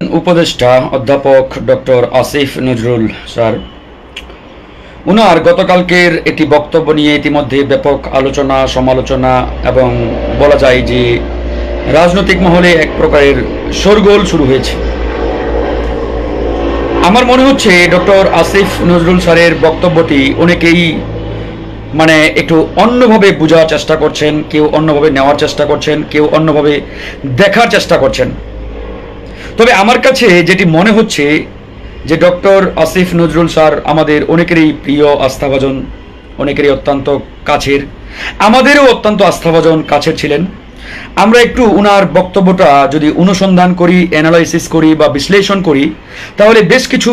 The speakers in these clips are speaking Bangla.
উপদেষ্টা অধ্যাপক ডক্টর আসিফ নজরুল, স্যার। উনার গতকালকের একটি বক্তব্য নিয়ে ইতিমধ্যে ব্যাপক আলোচনা, সমালোচনা এবং বলা যায় যে রাজনৈতিক মহলে এক প্রকারের শোরগোল শুরু হয়েছে। আমার মনে হচ্ছে ডক্টর আসিফ নজরুল স্যারের বক্তব্যটি অনেকেই মানে একটু অন্যভাবে বোঝার চেষ্টা করছেন, কেউ অন্যভাবে নেওয়ার চেষ্টা করছেন, কেউ অন্যভাবে দেখার চেষ্টা করছেন। তবে আমার কাছে যেটি মনে হচ্ছে যে ডক্টর আসিফ নজরুল স্যার আমাদের অনেকেরই প্রিয় আস্থাভাজন, অনেকেরই অত্যন্ত কাছের। আমাদেরও অত্যন্ত আস্থাভাজন কাছের ছিলেন। আমরা একটু উনার বক্তব্যটা যদি অনুসন্ধান করি অ্যানালাইসিস করি বা বিশ্লেষণ করি, তাহলে বেশ কিছু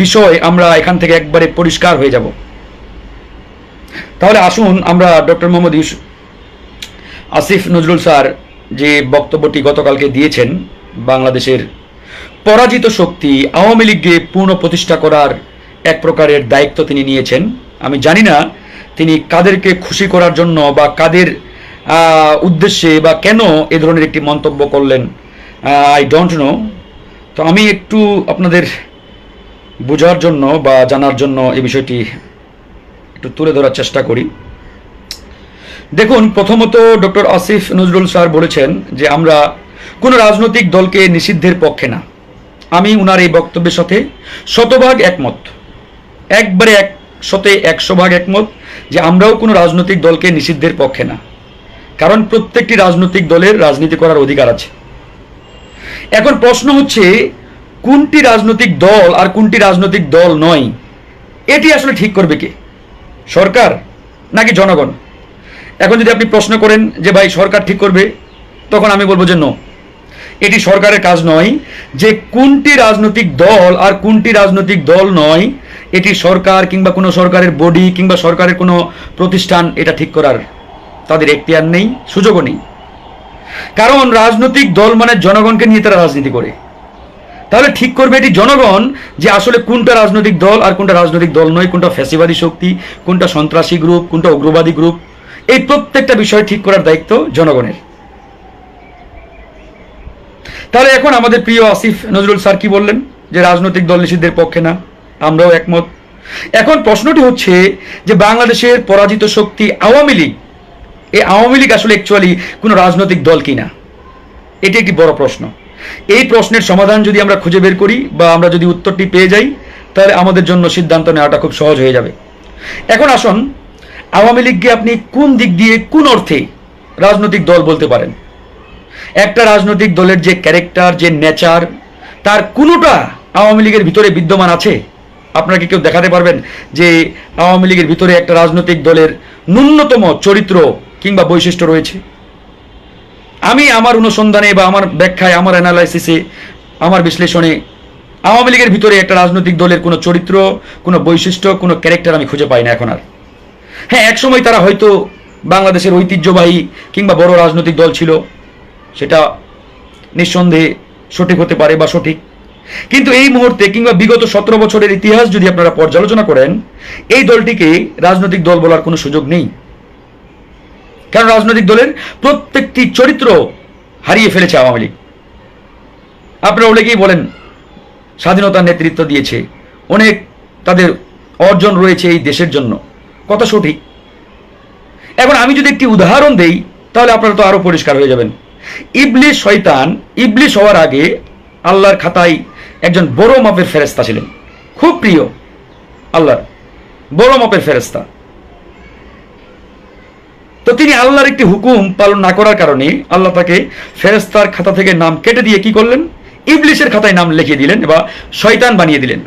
বিষয় আমরা এখান থেকে একবারে পরিষ্কার হয়ে যাব। তাহলে আসুন আমরা ডক্টর মোহাম্মদ আসিফ নজরুল স্যার যে বক্তব্যটি গতকালকে দিয়েছেন বাংলাদেশের পরাজিত শক্তি আওয়ামী লীগকে পূর্ণ প্রতিষ্ঠা করার এক প্রকারের দায়িত্ব তিনি নিয়েছেন। আমি জানি না তিনি কাদেরকে খুশি করার জন্য বা কাদের উদ্দেশ্যে বা কেন এ ধরনের একটি মন্তব্য করলেন আই ডোন্ট নো তো আমি একটু আপনাদের বোঝার জন্য বা জানার জন্য এই বিষয়টি একটু তুলে ধরার চেষ্টা করি। দেখুন, প্রথমত ডক্টর আসিফ নজরুল স্যার বলেছেন যে আমরা কোনো রাজনৈতিক দলকে নিষিদ্ধের পক্ষে না। আমি উনার এই বক্তব্যের সাথে শতভাগ একমত। একবারে এক শতে একশো ভাগ একমত যে আমরাও কোনো রাজনৈতিক দলকে নিষিদ্ধের পক্ষে না। কারণ প্রত্যেকটি রাজনৈতিক দলের রাজনীতি করার অধিকার আছে। এখন প্রশ্ন হচ্ছে, কোনটি রাজনৈতিক দল আর কোনটি রাজনৈতিক দল নয়? এটি আসলে ঠিক করবে কে? সরকার নাকি জনগণ? এখন যদি আপনি প্রশ্ন করেন যে ভাই সরকার ঠিক করবে, তখন আমি বলব যে নো এটি সরকারের কাজ নয় যে কোনটি রাজনৈতিক দল আর কোনটি রাজনৈতিক দল নয়, এটি সরকার কিংবা কোনো সরকারের বডি কিংবা সরকারের কোনো প্রতিষ্ঠান এটা ঠিক করার তাদের এখতিয়ার নেই, সুযোগও নেই। কারণ রাজনৈতিক দল মানে জনগণকে নিয়ে তারা রাজনীতি করে। তাহলে ঠিক করবে এটি জনগণ যে আসলে কোনটা রাজনৈতিক দল আর কোনটা রাজনৈতিক দল নয়, কোনটা ফ্যাসিবাদী শক্তি, কোনটা সন্ত্রাসী গ্রুপ কোনটা উগ্রবাদী গ্রুপ এই প্রত্যেকটা বিষয় ঠিক করার দায়িত্ব জনগণের। তাহলে এখন আমাদের প্রিয় আসিফ নজরুল স্যার কি বললেন? যে রাজনৈতিক দল নিষিদ্ধের পক্ষে না, আমরাও একমত। এখন প্রশ্নটি হচ্ছে যে বাংলাদেশের পরাজিত শক্তি আওয়ামী লীগ, এই আওয়ামী লীগ আসলে অ্যাকচুয়ালি কোনো রাজনৈতিক দল কিনা? এটি একটি বড় প্রশ্ন। এই প্রশ্নের সমাধান যদি আমরা খুঁজে বের করি বা আমরা যদি উত্তরটি পেয়ে যাই, তাহলে আমাদের জন্য সিদ্ধান্ত নেওয়াটা খুব সহজ হয়ে যাবে। এখন আসুন, আওয়ামী লীগকে আপনি কোন দিক দিয়ে কোন অর্থে রাজনৈতিক দল বলতে পারেন? একটা রাজনৈতিক দলের যে ক্যারেক্টার যে নেচার তার কোনোটা আওয়ামী লীগের ভিতরে বিদ্যমান আছে? আপনারা কি কেউ দেখাতে পারবেন যে আওয়ামী লীগের ভিতরে একটা রাজনৈতিক দলের ন্যূনতম চরিত্র কিংবা বৈশিষ্ট্য রয়েছে? আমি আমার অনুসন্ধানে বা আমার ব্যাখ্যায়, আমার অ্যানালাইসিসে আমার বিশ্লেষণে আওয়ামী লীগের ভিতরে একটা রাজনৈতিক দলের কোনো চরিত্র, কোনো বৈশিষ্ট্য, কোনো ক্যারেক্টার আমি খুঁজে পাই না এখন আর। হ্যাঁ একসময় তারা হয়তো বাংলাদেশের ঐতিহ্যবাহী কিংবা বড় রাজনৈতিক দল ছিল। সেটা নিঃসন্দেহে সঠিক হতে পারে বা সঠিক। কিন্তু এই মুহূর্তে কিংবা বিগত সতেরো বছরের ইতিহাস যদি আপনারা পর্যালোচনা করেন, এই দলটিকে রাজনৈতিক দল বলার কোনো সুযোগ নেই। কারণ রাজনৈতিক দলের প্রত্যেকটি চরিত্র হারিয়ে ফেলেছে আওয়ামী লীগ? আপনারা অনেকেই বলেন, স্বাধীনতার নেতৃত্ব দিয়েছে। অনেক তাদের অর্জন রয়েছে এই দেশের জন্য। কথা সঠিক। এখন আমি যদি একটি উদাহরণ দেই, তাহলে আপনারা তো আরও পরিষ্কার হয়ে যাবেন। ইবলিশ শয়তান ইবলিশ হওয়ার আগে আল্লাহর খাতায় একজন বড় মাপের ফেরেস্তা ছিলেন। খুব প্রিয় আল্লাহর, বড় মাপের ফেরেস্তা তো তিনি আল্লাহর একটি হুকুম পালন না করার কারণে আল্লাহ তাকে ফেরেস্তার খাতা থেকে নাম কেটে দিয়ে কি করলেন? ইবলিশের খাতায় নাম লিখিয়ে দিলেন বা শয়তান বানিয়ে দিলেন।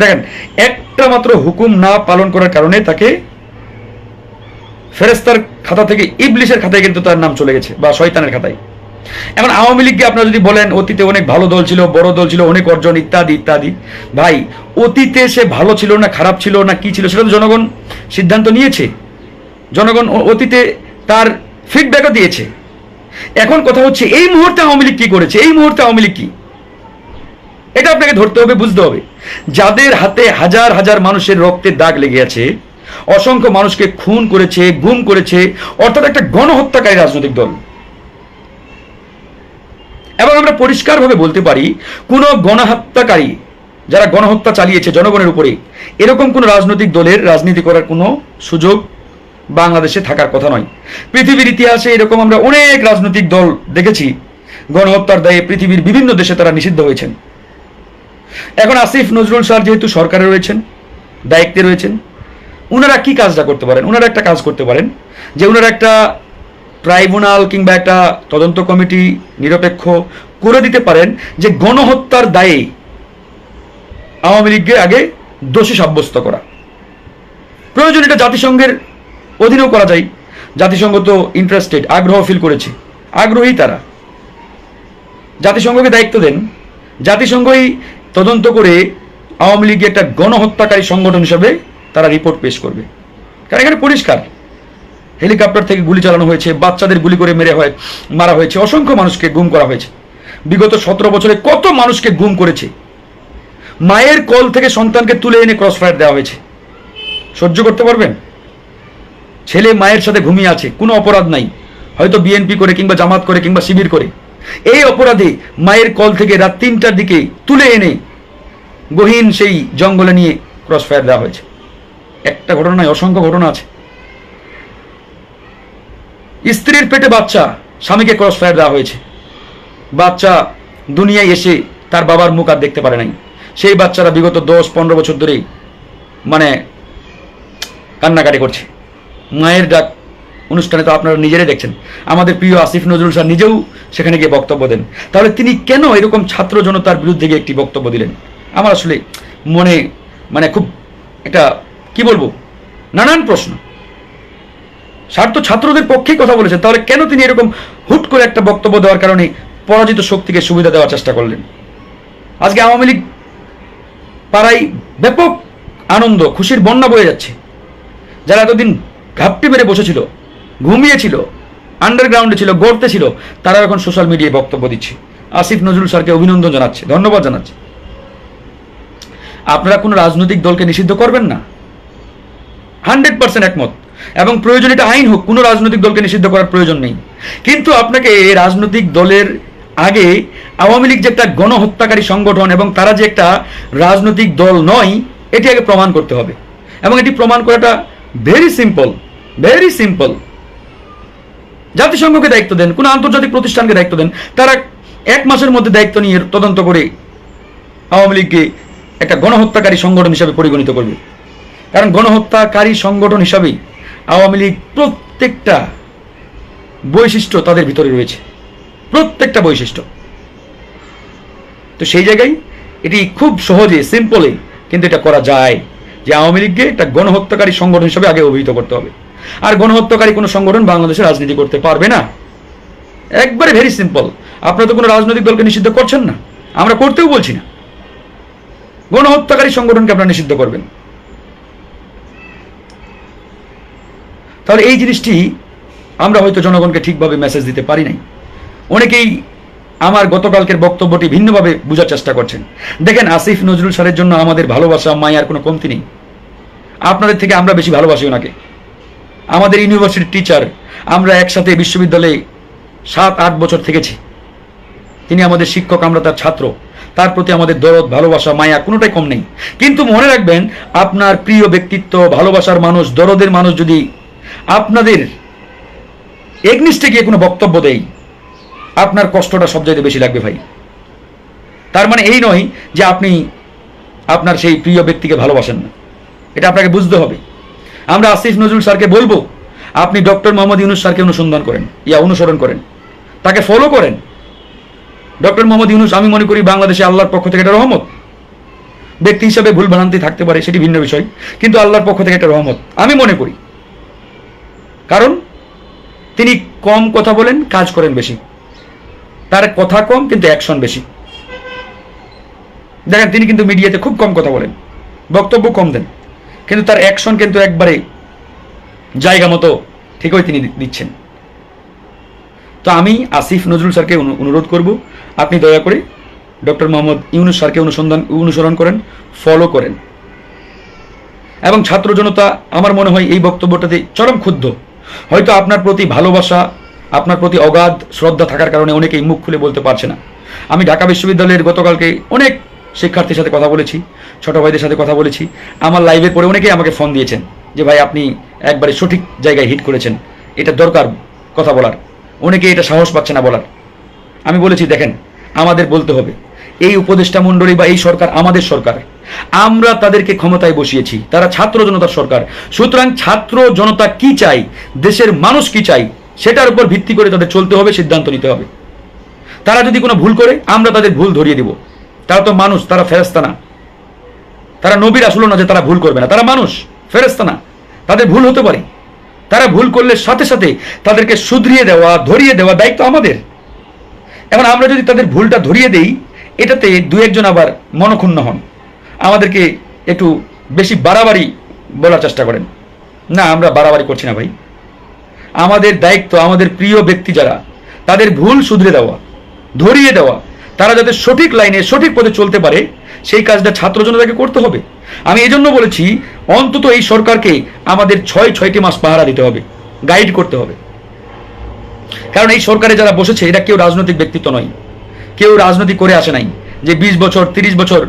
দেখেন, একটা মাত্র হুকুম না পালন করার কারণে তাকে ফেরেস্তার খাতা থেকে ইবলিশের খাতায় কিন্তু তার নাম চলে গেছে, বা শয়তানের খাতায়। এখন আওয়ামী লীগকে আপনারা যদি বলেন, অতীতে অনেক ভালো দল ছিল, বড় দল ছিল, অনেক অর্জন, ইত্যাদি ইত্যাদি। ভাই, অতীতে সে ভালো ছিল না, খারাপ ছিল না, কি ছিল, সেটা তো জনগণ সিদ্ধান্ত নিয়েছে। জনগণ অতীতে তার ফিডব্যাকও দিয়েছে। এখন কথা হচ্ছে, এই মুহূর্তে আওয়ামী লীগ কি করেছে? এই মুহূর্তে আওয়ামী লীগ কি? এটা আপনাকে ধরতে হবে, বুঝতে হবে। যাদের হাতে হাজার হাজার মানুষের রক্তের দাগ লেগে আছে অসংখ্য মানুষকে খুন করেছে, গুম করেছে, অর্থাৎ একটা গণহত্যাকারী রাজনৈতিক দল। এবং আমরা পরিষ্কারভাবে বলতে পারি, কোনো গণহত্যাকারী যারা গণহত্যা চালিয়েছে জনগণের উপরে, এরকম কোনো রাজনৈতিক দলের রাজনীতি করার কোনো সুযোগ বাংলাদেশে থাকার কথা নয়। পৃথিবীর ইতিহাসে এরকম আমরা অনেক রাজনৈতিক দল দেখেছি, গণহত্যার দায়ে পৃথিবীর বিভিন্ন দেশে তারা নিষিদ্ধ হয়েছেন। এখন আসিফ নজরুল স্যার যেহেতু সরকারে রয়েছেন, দায়িত্বে রয়েছেন ওনারা কি কাজটা করতে পারেন? ওনারা একটা কাজ করতে পারেন, যে ওনারা একটা ট্রাইব্যুনাল কিংবা একটা তদন্ত কমিটি নিরপেক্ষ করে দিতে পারেন, যে গণহত্যার দায়ে আওয়ামী লীগকে আগে দোষী সাব্যস্ত করা। প্রয়োজন এটা জাতিসংঘের অধীনেও করা যায়। জাতিসংঘ তো ইন্টারেস্টেড আগ্রহ ফিল করেছে। আগ্রহী তারা। জাতিসংঘকে দায়িত্ব দেন। জাতিসংঘই তদন্ত করে আওয়ামী লীগকে একটা গণহত্যাকারী সংগঠন হিসেবে তারা রিপোর্ট পেশ করবে। কারণ এখানে পরিষ্কার। হেলিকপ্টার থেকে গুলি চালানো হয়েছে, বাচ্চাদের গুলি করে মেরে হয়, মারা হয়েছে, অসংখ্য মানুষকে গুম করা হয়েছে। বিগত সতেরো বছরে কত মানুষকে গুম করেছে? মায়ের কল থেকে সন্তানকে তুলে এনে ক্রস ফায়ার দেওয়া হয়েছে। সহ্য করতে পারবেন? ছেলে মায়ের সাথে ঘুমিয়ে আছে, কোনো অপরাধ নাই। হয়তো বিএনপি করে কিংবা জামাত করে কিংবা শিবির করে। এই অপরাধে মায়ের কল থেকে রাত তিনটার দিকে তুলে এনে গহীন সেই জঙ্গলে নিয়ে ক্রস ফায়ার দেওয়া হয়েছে। একটা ঘটনা নয় অসংখ্য ঘটনা আছে। স্ত্রীর পেটে বাচ্চা, স্বামীকে ক্রস ফায়ার দেওয়া হয়েছে। বাচ্চা দুনিয়ায় এসে তার বাবার মুখ আর দেখতে পারে নাই। সেই বাচ্চারা বিগত দশ, পনেরো বছর ধরেই মানে কান্নাকাটি করছে। মায়ের ডাক অনুষ্ঠানে তো আপনারা নিজেরাই দেখছেন। আমাদের প্রিয় আসিফ নজরুল স্যার নিজেও সেখানে গিয়ে বক্তব্য দেন। তাহলে তিনি কেন এরকম ছাত্র জনতার বিরুদ্ধে গিয়ে একটি বক্তব্য দিলেন? আমার আসলে মনে মানে খুব একটা কি বলব? নানান প্রশ্ন। স্যার তো ছাত্রদের পক্ষেই কথা বলেছেন, তাহলে কেন তিনি এরকম হুট করে একটা বক্তব্য দেওয়ার কারণে পরাজিত শক্তিকে সুবিধা দেওয়ার চেষ্টা করলেন? আজকে আওয়ামী লীগ পাড়ায় ব্যাপক আনন্দ, খুশির বন্যা বয়ে যাচ্ছে। যারা এতদিন ঘাপটি মেরে বসেছিল, ঘুমিয়েছিল আন্ডারগ্রাউন্ডে ছিল, গড়তে ছিল তারা এখন সোশ্যাল মিডিয়ায় বক্তব্য দিচ্ছে। আসিফ নজরুল স্যারকে অভিনন্দন জানাচ্ছে, ধন্যবাদ জানাচ্ছে। আপনারা কোনো রাজনৈতিক দলকে নিষিদ্ধ করবেন না? হান্ড্রেড পার্সেন্ট একমত। এবং প্রয়োজন এটা আইন হোক, কোনো রাজনৈতিক দলকে নিষিদ্ধ করার প্রয়োজন নেই। কিন্তু আপনাকে রাজনৈতিক দলের আগে আওয়ামী লীগ যে একটা গণহত্যাকারী সংগঠন এবং তারা যে একটা রাজনৈতিক দল নয়, এটি আগে প্রমাণ করতে হবে। এবং এটি প্রমাণ করাটা ভেরি সিম্পল ভেরি সিম্পল জাতিসংঘকে দায়িত্ব দেন, কোনো আন্তর্জাতিক প্রতিষ্ঠানকে দায়িত্ব দেন, তারা এক মাসের মধ্যে দায়িত্ব নিয়ে তদন্ত করে আওয়ামী লীগকে একটা গণহত্যাকারী সংগঠন হিসাবে পরিগণিত করবে। কারণ গণহত্যাকারী সংগঠন হিসাবেই আওয়ামী লীগ প্রত্যেকটা বৈশিষ্ট্য তাদের ভিতরে রয়েছে। প্রত্যেকটা বৈশিষ্ট্য। তো সেই জায়গায় এটি খুব সহজে সিম্পলে কিন্তু এটা করা যায় যে আওয়ামী লীগকে একটা গণহত্যাকারী সংগঠন হিসাবে আগে অভিহিত করতে হবে। আর গণহত্যাকারী কোনো সংগঠন বাংলাদেশে রাজনীতি করতে পারবে না। একবারে ভেরি সিম্পল আপনারা তো কোনো রাজনৈতিক দলকে নিষিদ্ধ করছেন না। আমরা করতেও বলছি না। গণহত্যাকারী সংগঠনকে আপনারা নিষিদ্ধ করবেন। তাহলে এই জিনিসটি আমরা হয়তো জনগণকে ঠিকভাবে মেসেজ দিতে পারি নাই। অনেকেই আমার গতকালকের বক্তব্যটি ভিন্নভাবে বোঝার চেষ্টা করছেন। দেখেন আসিফ নজরুল স্যারের জন্য আমাদের ভালোবাসা, মায়ার কোনো কমতি নেই। আপনাদের থেকে আমরা বেশি ভালোবাসি ওনাকে। আমাদের ইউনিভার্সিটির টিচার, আমরা একসাথে বিশ্ববিদ্যালয়ে সাত, আট বছর থেকেছি। তিনি আমাদের শিক্ষক, আমরা তার ছাত্র। তার প্রতি আমাদের দরদ, ভালোবাসা, মায়া কোনোটাই কম নেই। কিন্তু মনে রাখবেন, আপনার প্রিয় ব্যক্তিত্ব, ভালোবাসার মানুষ, দরদের মানুষ যদি আপনাদের এগনিস্টে গিয়ে কোনো বক্তব্য দেই, আপনার কষ্টটা সবচাইতে বেশি লাগবে ভাই। তার মানে এই নয় যে আপনি আপনার সেই প্রিয় ব্যক্তিকে ভালোবাসেন না। এটা আপনাকে বুঝতে হবে। আমরা আসিফ নজরুল স্যারকে বলব, আপনি ডক্টর মোহাম্মদ ইউনুস স্যারকে অনুসন্ধান করেন, ইয়া অনুসরণ করেন, তাকে ফলো করেন। ডক্টর মোহাম্মদ ইউনুস, আমি মনে করি বাংলাদেশে আল্লাহর পক্ষ থেকে এটা রহমত। ব্যক্তি হিসাবে ভুল ভ্রান্তি থাকতে পারে, সেটি ভিন্ন বিষয়, কিন্তু আল্লাহর পক্ষ থেকে এটা রহমত, আমি মনে করি। কারণ তিনি কম কথা বলেন, কাজ করেন বেশি। তার কথা কম, কিন্তু অ্যাকশন বেশি। দেখেন, তিনি কিন্তু মিডিয়াতে খুব কম কথা বলেন, বক্তব্য কম দেন, কিন্তু তার অ্যাকশন কিন্তু একবারে জায়গা মতো ঠিকই তিনি দিচ্ছেন। তো আমি আসিফ নজরুল স্যারকে অনু- অনুরোধ করব, আপনি দয়া করে ডক্টর মোহাম্মদ ইউনুস স্যারকে অনুসন্ধান, অনুসরণ করেন ফলো করেন। এবং ছাত্র জনতা আমার মনে হয় এই বক্তব্যটাতে চরম ক্ষুব্ধ। হয়তো আপনার প্রতি ভালোবাসা, আপনার প্রতি অগাধ শ্রদ্ধা থাকার কারণে অনেকেই মুখ খুলে বলতে পারছে না। আমি ঢাকা বিশ্ববিদ্যালয়ের গতকালকে অনেক শিক্ষার্থীর সাথে কথা বলেছি, ছোট ভাইদের সাথে কথা বলেছি। আমার লাইভের পরে অনেকেই আমাকে ফোন দিয়েছেন যে, ভাই, আপনি একবারে সঠিক জায়গায় হিট করেছেন। এটা দরকার কথা বলার। অনেকে এটা সাহস পাচ্ছে না বলার। আমি বলেছি, দেখেন, আমাদের বলতে হবে। এই উপদেষ্টা মণ্ডলী বা এই সরকার আমাদের সরকার। আমরা তাদেরকে ক্ষমতায় বসিয়েছি, তারা ছাত্র জনতার সরকার। সুতরাং ছাত্র জনতা কি চাই দেশের মানুষ কি চাই সেটার উপর ভিত্তি করে তাদের চলতে হবে, সিদ্ধান্ত নিতে হবে। তারা যদি কোনো ভুল করে, আমরা তাদের ভুল ধরিয়ে দিব। তারা তো মানুষ, তারা ফেরেস্তা না। তারা নবীর আসলো না যে তারা ভুল করবে না। তারা মানুষ ফেরেস্তা না। তাদের ভুল হতে পারে। তারা ভুল করলে সাথে সাথে তাদেরকে শুধরিয়ে দেওয়া, ধরিয়ে দেওয়া দায়িত্ব আমাদের। এখন আমরা যদি তাদের ভুলটা ধরিয়ে দেই, এটাতে দু একজন আবার মনক্ষুণ্ণ হন। আমাদেরকে একটু বেশি বাড়াবাড়ি বলার চেষ্টা করেন। না, আমরা বাড়াবাড়ি করছি না ভাই। আমাদের দায়িত্ব, আমাদের প্রিয় ব্যক্তি যারা, তাদের ভুল শুধরে দেওয়া, ধরিয়ে দেওয়া। তারা যাতে সঠিক লাইনে, সঠিক পথে চলতে পারে, সেই কাজটা ছাত্র জনতাকে করতে হবে। আমি এই জন্য বলেছি, অন্তত এই সরকারকে আমাদের ছয়, ছয়টি মাস পাহারা দিতে হবে গাইড করতে হবে। কারণ এই সরকারে যারা বসেছে এটা কেউ রাজনৈতিক ব্যক্তিত্ব নয়। কেউ রাজনীতি করে আসে নাই যে বিশ বছর, তিরিশ বছর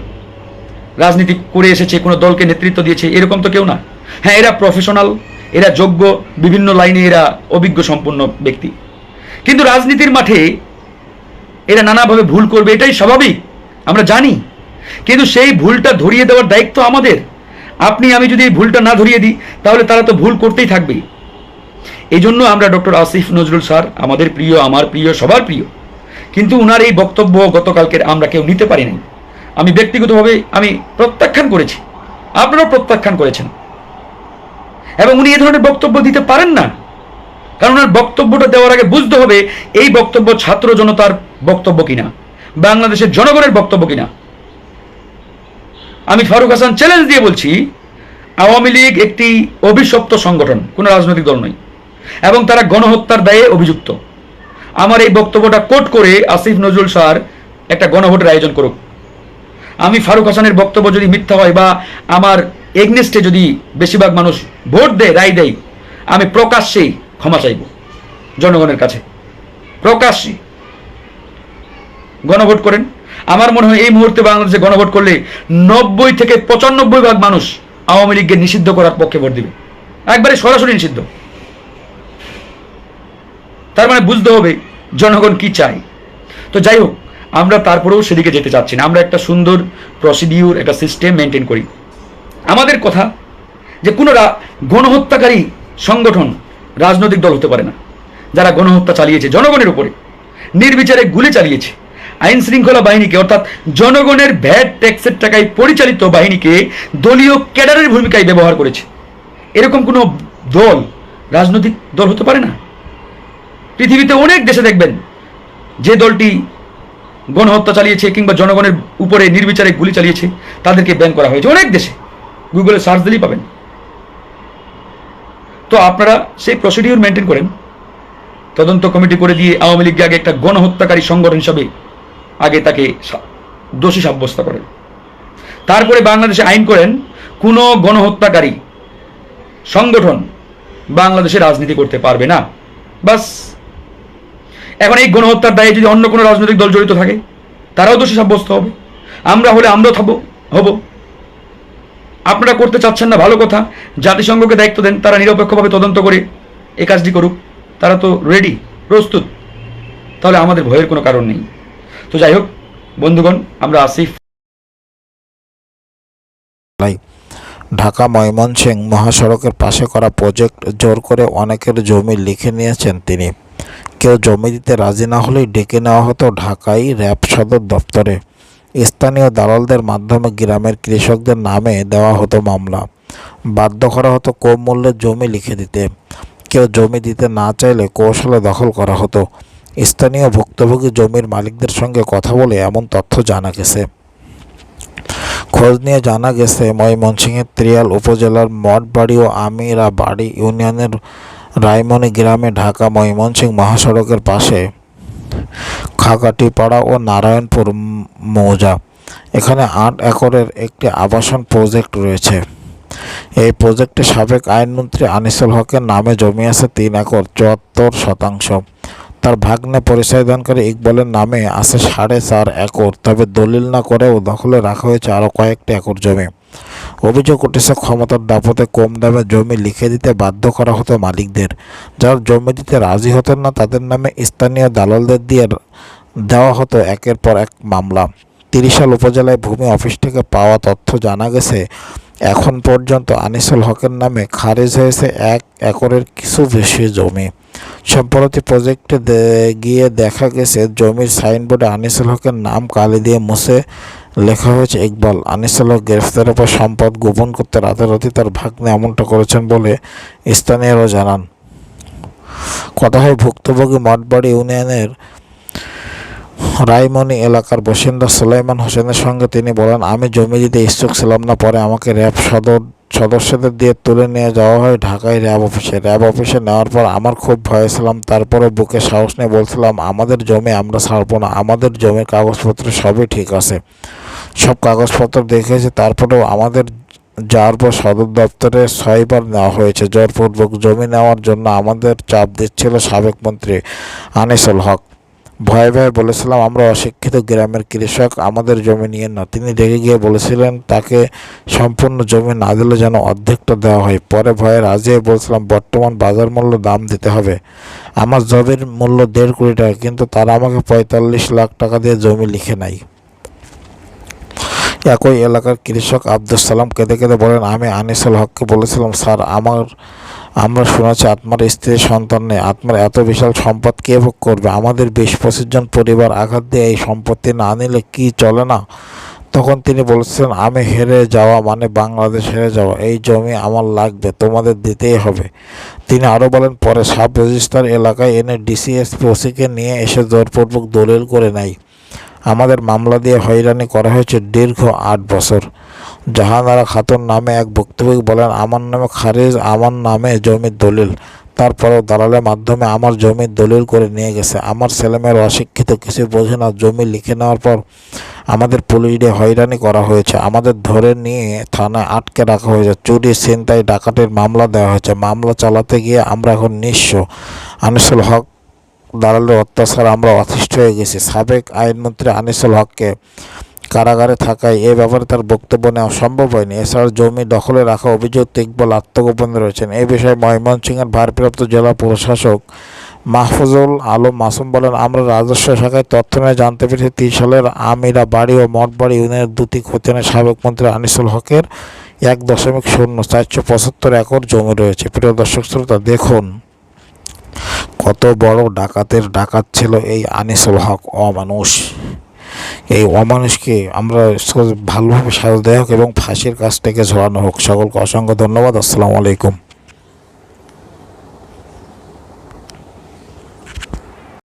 রাজনীতি করে এসেছে, কোনো দলকে নেতৃত্ব দিয়েছে, এরকম তো কেউ না। হ্যাঁ এরা প্রফেশনাল এরা যোগ্য, বিভিন্ন লাইনে এরা অভিজ্ঞ সম্পন্ন ব্যক্তি। কিন্তু রাজনীতির মাঠে এরা নানাভাবে ভুল করবে, এটাই স্বাভাবিক, আমরা জানি। কিন্তু সেই ভুলটা ধরিয়ে দেওয়ার দায়িত্ব আমাদের। আপনি, আমি যদি এই ভুলটা না ধরিয়ে দিই, তাহলে তারা তো ভুল করতেই থাকবে। এই জন্য আমরা ডক্টর আসিফ নজরুল স্যার, আমাদের প্রিয়, আমার প্রিয়, সবার প্রিয়। কিন্তু উনার এই বক্তব্য গতকালকের আমরা কেউ নিতে পারি নাই আমি ব্যক্তিগতভাবে আমি প্রত্যাখ্যান করেছি। আপনারাও প্রত্যাখ্যান করেছেন। এবং উনি এ ধরনের বক্তব্য দিতে পারেন না। কারণ ওনার বক্তব্যটা দেওয়ার আগে বুঝতে হবে এই বক্তব্য ছাত্র জনতার বক্তব্য কিনা, বাংলাদেশের জনগণের বক্তব্য কিনা। আমি ফারুক হাসান চ্যালেঞ্জ দিয়ে বলছি, আওয়ামী লীগ একটি অভিশপ্ত সংগঠন, কোনো রাজনৈতিক দল নয়। এবং তারা গণহত্যার দায়ে অভিযুক্ত। আমার এই বক্তব্যটা কোট করে আসিফ নজরুল স্যার একটা গণভোটের আয়োজন করুক। আমি ফারুক হাসানের বক্তব্য যদি মিথ্যা হয় বা আমার এগনেস্টে যদি বেশিরভাগ মানুষ ভোট দেয়, রায় দেয়, আমি প্রকাশ্যেই ক্ষমা চাইব জনগণের কাছে। প্রকাশ্যে। গণভোট করেন। আমার মনে হয় এই মুহূর্তে বাংলাদেশে গণভোট করলে নব্বই থেকে পঁচানব্বই ভাগ মানুষ আওয়ামী লীগকে নিষিদ্ধ করার পক্ষে ভোট দিবে। একবারে সরাসরি নিষিদ্ধ। তার মানে বুঝতে হবে জনগণ কি চায়। তো যাই হোক আমরা তারপরেও সেদিকে যেতে চাচ্ছি না। আমরা একটা সুন্দর প্রসিডিউর একটা সিস্টেম মেনটেন করি। আমাদের কথা যে কোনো গণহত্যাকারী সংগঠন, রাজনৈতিক দল হতে পারে না। যারা গণহত্যা চালিয়েছে জনগণের উপরে, নির্বিচারে গুলি চালিয়েছে, আইন শৃঙ্খলা বাহিনীকে, অর্থাৎ জনগণের ভ্যাট, ট্যাক্সের টাকায় পরিচালিত বাহিনীকে দলীয় ক্যাডারের ভূমিকায় ব্যবহার করেছে। এরকম কোনো দল, রাজনৈতিক দল হতে পারে না। পৃথিবীতে অনেক দেশে দেখবেন, যে দলটি গণহত্যা চালিয়েছে কিংবা জনগণের উপরে নির্বিচারে গুলি চালিয়েছে, তাদেরকে ব্যান করা হয়েছে। অনেক দেশে গুগলে সার্চ দিলেই পাবেন। তো আপনারা সেই প্রসিডিউর মেনটেন করেন। তদন্ত কমিটি করে দিয়ে আওয়ামী লীগকে আগে একটা গণহত্যাকারী সংগঠন হিসাবে আগে তাকে দোষী সাব্যস্ত করেন। তারপরে বাংলাদেশে আইন করেন, কোনো গণহত্যাকারী সংগঠন বাংলাদেশে রাজনীতি করতে পারবে না। বাস এখন এই গণহত্যার দায়ে যদি অন্য কোনো রাজনৈতিক দল জড়িত থাকে, তারাও দোষী সাব্যস্ত হবে। আমরা হলে আমরাও থাকব হব। আপনারা করতে চাচ্ছেন না ভালো কথা, জাতিসংঘকে দায়িত্ব দেন, তারা নিরপেক্ষভাবে তদন্ত করে এই কাজটি করুক। তারা তো রেডি প্রস্তুত। তাহলে আমাদের ভয়ের কোনো কারণ নেই। তো যাই হোক, বন্ধুগণ, আমরা আসিফ ঢাকা ময়মনসিংহ মহাসড়কের পাশে করা প্রজেক্ট জোর করে অনেকের জমি লিখে নিয়েছেন তিনি। কেউ জমি দিতে রাজি না হলেই ডেকে নেওয়া হতো ঢাকাই র্যাব সদর দপ্তরে। স্থানীয় দালালদের মাধ্যমে গ্রামের কৃষকদের নামে দেওয়া হতো মামলা। বাধ্য করা হতো কম মূল্যের জমি লিখে দিতে। কেউ জমি দিতে না চাইলে কৌশলে দখল করা হতো। স্থানীয় ভুক্তভোগী জমির মালিকদের সঙ্গে কথা বলে এমন তথ্য জানা গেছে। খোঁজ নিয়ে জানা গেছে, ময়মনসিংহের ত্রিয়াল উপজেলার মঠবাড়ি ও আমিরা বাড়ি ইউনিয়নের রায়মণি গ্রামে ঢাকা ময়মনসিংহ মহাসড়কের পাশে খাগাটিপাড়া ও নারায়ণপুর মৌজা। এখানে আট একরের একটি আবাসন প্রজেক্ট রয়েছে। এই প্রজেক্টে সাবেক আইনমন্ত্রী আনিসুল হকের নামে জমি আছে তিন একর, চুয়াত্তর শতাংশ। তার ভাগ্নে পরিচয় দান করে ইকবালের নামে আছে সাড়ে চার একর, তবে দলিল না করেও দখলে রাখা হয়েছে আরও কয়েকটি একর জমি। অভিযোগ উঠেছে, ক্ষমতার দাপতে কম দামে জমি লিখে দিতে বাধ্য করা হতো মালিকদের। যারা জমি দিতে রাজি হতেন না, তাদের নামে স্থানীয় দালালদের দিয়ে দেওয়া হতো একের পর এক মামলা। তিরিশাল উপজেলায় ভূমি অফিস থেকে পাওয়া তথ্য জানা গেছে, এখন পর্যন্ত আনিসুল হকের নামে খারিজ হয়েছে এক একরের কিছু বেশি জমি। সম্প্রতি প্রজেক্টে গিয়ে দেখা গেছে, জমির সাইনবোর্ডে আনিসুল হকের নাম কালি দিয়ে মুছে লেখা হয়েছে ইকবাল। আনিসুল হক গ্রেফতারের পর সম্পদ গোপন করতে রাতারাতি তার ভাগ্নে এমনটা করেছেন বলে স্থানীয়রা জানান। কথা হয় ভুক্তভোগী মঠবাড়ি ইউনিয়নের রায়মণি এলাকার বাসিন্দা সুলাইমান হোসেনের সঙ্গে তিনি বলেন, আমি জমি দিতে ইচ্ছুক ছিলাম না, পরে আমাকে র্যাব সদর সদস্যদের দিয়ে তুলে নিয়ে যাওয়া হয় ঢাকায় র্যাব অফিসে। র্যাব অফিসে নেওয়ার পর আমার খুব ভয় ছিলাম। তারপরে বুকে সাহস নিয়ে বলছিলাম, আমাদের জমি আমরা ছাড়বো না। আমাদের জমির কাগজপত্র সবই ঠিক আছে। সব কাগজপত্র দেখেছে। তারপরেও আমাদের যার পর সদর দপ্তরে ছয়বার নেওয়া হয়েছে। জোরপূর্বক জমি নেওয়ার জন্য আমাদের চাপ দিচ্ছিল সাবেক মন্ত্রী আনিসুল হক। ভয়ে ভয়ে বলেছিলাম, আমরা অশিক্ষিত গ্রামের কৃষক, আমাদের জমি নিয়ে না। তিনি রেগে গিয়ে বলেছিলেন, তাকে সম্পূর্ণ জমি না দিলে যেন অর্ধেকটা দেওয়া হয়। পরে ভয়ে রাজি বলছিলাম, বর্তমান বাজার মূল্য দাম দিতে হবে। আমার জমির মূল্য দেড় কোটি টাকা, কিন্তু তারা আমাকে পঁয়তাল্লিশ লাখ টাকা দিয়ে জমি লিখে নাই। একই এলাকার কৃষক আব্দুল সালাম কেঁদে কেঁদে বলেন, আমি আনিসুল হককে বলেছিলাম, স্যার, আমার, আমরা শুনেছি আত্মার স্ত্রী সন্তান নেই। আত্মার এত বিশাল সম্পদ কে ভোগ করবে? আমাদের বিশ পঁচিশ জন পরিবার আঘাত দিয়ে এই সম্পত্তি না নিলে কি চলে না? তখন তিনি বলেছিলেন, আমি হেরে যাওয়া মানে বাংলাদেশ হেরে যাওয়া। এই জমি আমার লাগবে, তোমাদের দিতেই হবে। তিনি আরও বলেন, পরে সাব রেজিস্ট্রার এলাকায় এনে ডিসিএসপি ওসিকে নিয়ে এসে জোরপূর্বক দলিল করে নেয়। আমাদের মামলা দিয়ে হয়রানি করা হয়েছে দীর্ঘ আট বছর। জাহানারা খাতুন নামে এক ভুক্তভোগী বলেন, আমার নামে খারিজ, আমার নামে জমির দলিল। তারপরেও দালালের মাধ্যমে আমার জমির দলিল করে নিয়ে গেছে। আমার ছেলেমেয়ের অশিক্ষিত কিছু বোঝে না। জমি লিখে নেওয়ার পর আমাদের পুলিশ দিয়ে হয়রানি করা হয়েছে। আমাদের ধরে নিয়ে থানায় আটকে রাখা হয়েছে। চুরি, ছিনতাই, ডাকাতির মামলা দেওয়া হয়েছে। মামলা চালাতে গিয়ে আমরা এখন নিঃস্ব। আনিসুল হক দালালের অত্যাচার আমরা অতিষ্ঠ। হয়ে গেছি। সাবেক আইনমন্ত্রী আনিসুল হককে কারাগারে থাকায় এ ব্যাপারে তার বক্তব্য নেওয়া সম্ভব হয়নি। এছাড়া জমি দখলে রাখা অভিযুক্ত ইকবাল আত্মগোপনে রয়েছেন। এ বিষয়ে ময়মনসিংহের ভারপ্রাপ্ত জেলা প্রশাসক মাহফুজুল আলম মাসুম বলেন, আমরা রাজস্ব শাখায় তথ্য নিয়ে জানতে পেরেছি, তিন সালের আমিরা বাড়ি ও মঠবাড়ি ইউনিয়নের দুটি খতিয়ানে সাবেক মন্ত্রী আনিসুল হকের এক দশমিক শূন্য চারশো পঁচাত্তর একর জমি রয়েছে। প্রিয় দর্শক শ্রোতা, দেখুন। কত বড় ডাকাতের ডাকাত ছিল এই আনিসুল হক অমানুষ। এই অমানুষকে আমরা ভালোভাবে সাজা দেওয়া হোক এবং ফাঁসির কাছ থেকে ঝরানো হোক। সকলকে অসংখ্য ধন্যবাদ। আসসালামু আলাইকুম।